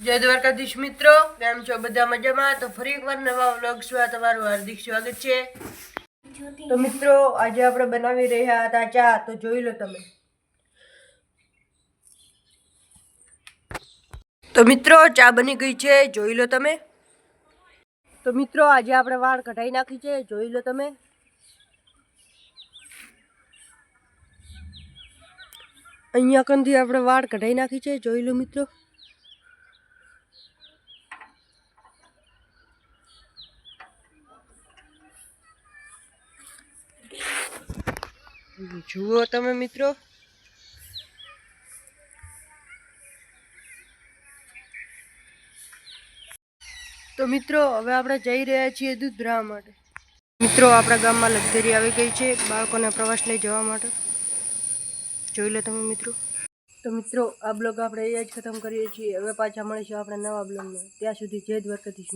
જય દ્વારકાધીશ મિત્રો, કેમ છો? બધા મજામાં? તો ફરી એકવાર નવા વ્લોગમાં તમારું હાર્દિક સ્વાગત છે. તો મિત્રો, આજે આપણે બનાવી રહ્યા હતા ચા. તો જોઈ લો તમે. તો મિત્રો, ચા બની ગઈ છે. જોઈ લો તમે. તો મિત્રો, આજે આપણે વાળ કઢાઈ નાખી છે. જોઈ લો તમે. અહીંયા કંથી આપણે વાળ કઢાઈ નાખી છે. જોઈ લો મિત્રો. જુઓ તમે મિત્રો. તો મિત્રો, હવે આપણે જઈ રહ્યા છીએ દૂધ ભરાવા માટે. મિત્રો, આપણા ગામમાં લક્ઝરી આવી ગઈ છે બાળકોને પ્રવાસ લઈ જવા માટે. જોઈ લો તમે મિત્રો. તો મિત્રો, આ બ્લોગ આપણે અહીંયા જ ખતમ કરીએ છીએ. હવે પાછા મળીશું આપણે નવા બ્લોગમાં. ત્યાં સુધી જય દ્વારકાધીશ